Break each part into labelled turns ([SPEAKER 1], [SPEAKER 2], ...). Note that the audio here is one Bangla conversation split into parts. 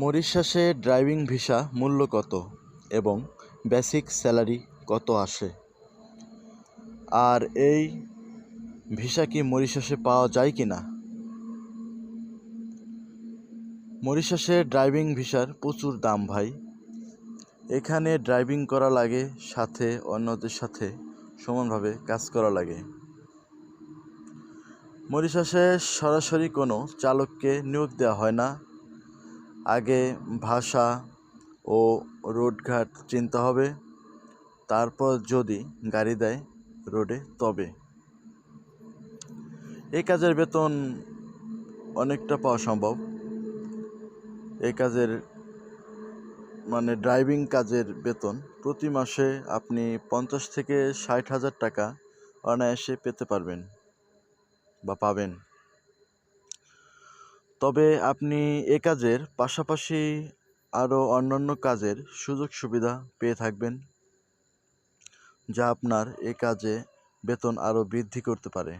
[SPEAKER 1] মরিশাসে ড্রাইভিং ভিসা মূল্য কত এবং বেসিক স্যালারি কত আসে? আর এই ভিসা কি মরিশাসে পাওয়া যায় কি না? মরিশাসে ড্রাইভিং ভিসার প্রচুর দাম ভাই। এখানে ড্রাইভিং করা লাগে সাথে অন্যদের সাথে সমানভাবে কাজ করা লাগে। মরিশাসে সরাসরি কোনো চালককে নিয়োগ দেওয়া হয় না। আগে ভাষা ও রোডঘাট চিনতে হবে, তারপর যদি গাড়ি দেয় রোডে, তবে। এই কাজের বেতন অনেকটা পাওয়া সম্ভব। এই কাজের মানে ড্রাইভিং কাজের বেতন প্রতি মাসে আপনি পঞ্চাশ থেকে ষাট হাজার টাকা অনায়াসে পেতে পারবেন বা পাবেন। তবে আপনি এ কাজের পাশাপাশি আরও অন্যান্য কাজের সুযোগ সুবিধা পেয়ে থাকবেন, যা আপনার এ কাজে বেতন আরও বৃদ্ধি করতে পারে।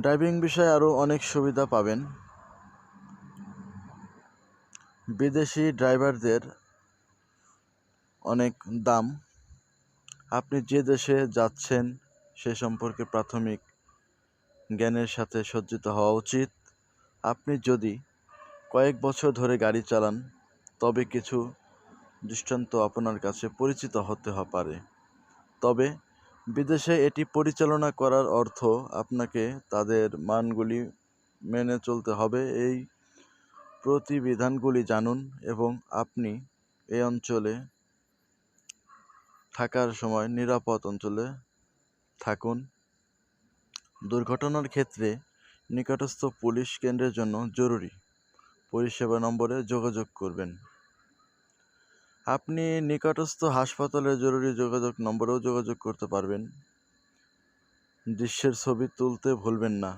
[SPEAKER 1] ড্রাইভিং বিষয়ে আরও অনেক সুবিধা পাবেন। বিদেশি ড্রাইভারদের অনেক দাম। আপনি যে দেশে যাচ্ছেন সে সম্পর্কে প্রাথমিক জ্ঞানের সাথে সজ্জিত হওয়া উচিত। আপনি যদি কয়েক বছর ধরে গাড়ি চালান, তবে কিছু দৃষ্টান্ত আপনার কাছে পরিচিত হতে পারে। তবে বিদেশে এটি পরিচালনা করার অর্থ আপনাকে তাদের মানগুলি মেনে চলতে হবে। এই প্রতিবিধানগুলি জানুন এবং আপনি এই অঞ্চলে থাকার সময় নিরাপদ অঞ্চলে থাকুন। দুর্ঘটনার ক্ষেত্রে নিকটস্থ পুলিশ কেন্দ্রের জন্য জরুরি। পরিষেবা নম্বরে যোগাযোগ করবেন। আপনি নিকটস্থ হাসপাতালের জরুরি যোগাযোগ নম্বরেও যোগাযোগ করতে পারবেন। দৃশ্যের ছবি তুলতে ভুলবেন না।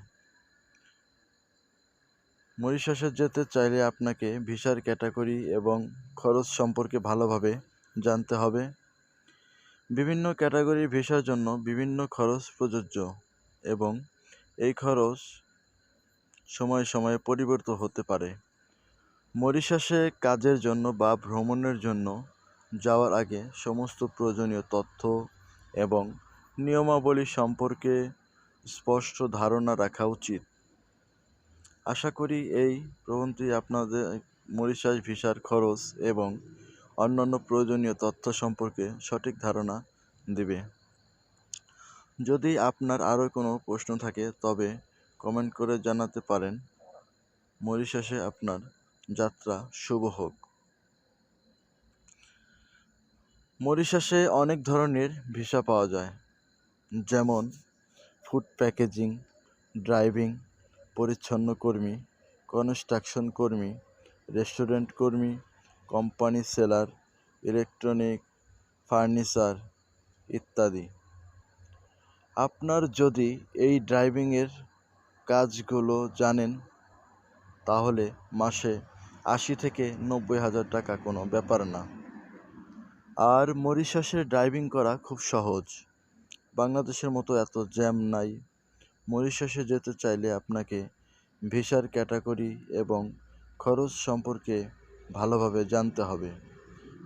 [SPEAKER 1] মরিশাসে যেতে চাইলে আপনাকে ভিসার ক্যাটাগরি এবং খরচ সম্পর্কে ভালোভাবে জানতে হবে। বিভিন্ন ক্যাটাগরির ভিসার জন্য বিভিন্ন খরচ প্রযোজ্য এবং এই খরচ সময়ে সময়ে পরিবর্তিত হতে পারে। মরিশাসে কাজের জন্য বা ভ্রমণের জন্য যাওয়ার আগে সমস্ত প্রয়োজনীয় তথ্য এবং নিয়মাবলী সম্পর্কে স্পষ্ট ধারণা রাখা উচিত। আশা করি এই প্রবন্ধটি আপনাদের মরিশাস ভিসার খরচ এবং অন্যান্য প্রয়োজনীয় তথ্য সম্পর্কে সঠিক ধারণা দেবে। যদি আপনার আরও কোনো প্রশ্ন থাকে, তবে কমেন্ট করে জানাতে পারেন। মরিশাসে আপনার যাত্রা শুভ হোক। মরিশাসে অনেক ধরনের ভিসা পাওয়া যায়, যেমন ফুড প্যাকেজিং, ড্রাইভিং, পরিচ্ছন্ন কর্মী, কনস্ট্রাকশন কর্মী, রেস্টুরেন্ট কর্মী কোম্পানি সেলার, ইলেকট্রনিক ফার্নিচার ইত্যাদি। আপনার যদি এই ড্রাইভিংয়ের কাজগুলো জানেন, তাহলে মাসে আশি থেকে নব্বই হাজার টাকা কোনো ব্যাপার না। আর মরিশাসে ড্রাইভিং করা খুব সহজ। বাংলাদেশের মতো এত জ্যাম নাই। মরিশাসে যেতে চাইলে আপনাকে ভিসার ক্যাটাগরি এবং খরচ সম্পর্কে ভালোভাবে জানতে হবে।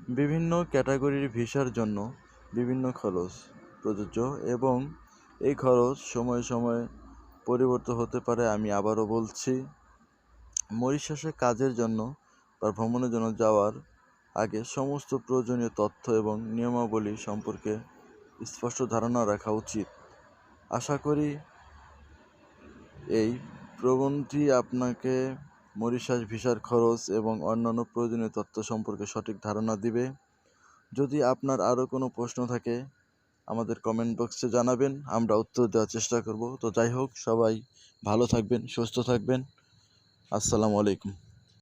[SPEAKER 1] বিভিন্ন ক্যাটাগরির ভিসার জন্য বিভিন্ন খরচ, প্রযোজ্য এবং এই খরচ সময়ে সময়ে পরিবর্তন হতে পারে আমি আবারও বলছি। মরিশাসে কাজের জন্য বা ভ্রমণের জন্য যাওয়ার আগে সমস্ত প্রয়োজনীয় তথ্য এবং নিয়মাবলী সম্পর্কে স্পষ্ট ধারণা রাখা উচিত। আশা করি এই প্রবন্ধটি আপনাকে মরিশাস ভিসার খরচ এবং অন্যান্য প্রয়োজনীয় তথ্য সম্পর্কে সঠিক ধারণা দিবে। যদি আপনার আরও কোনো প্রশ্ন থাকে, আমাদের কমেন্ট বক্সে জানাবেন, আমরা উত্তর দেওয়ার চেষ্টা করব। তো যাই হোক, সবাই ভালো থাকবেন, সুস্থ থাকবেন। আসসালামু আলাইকুম।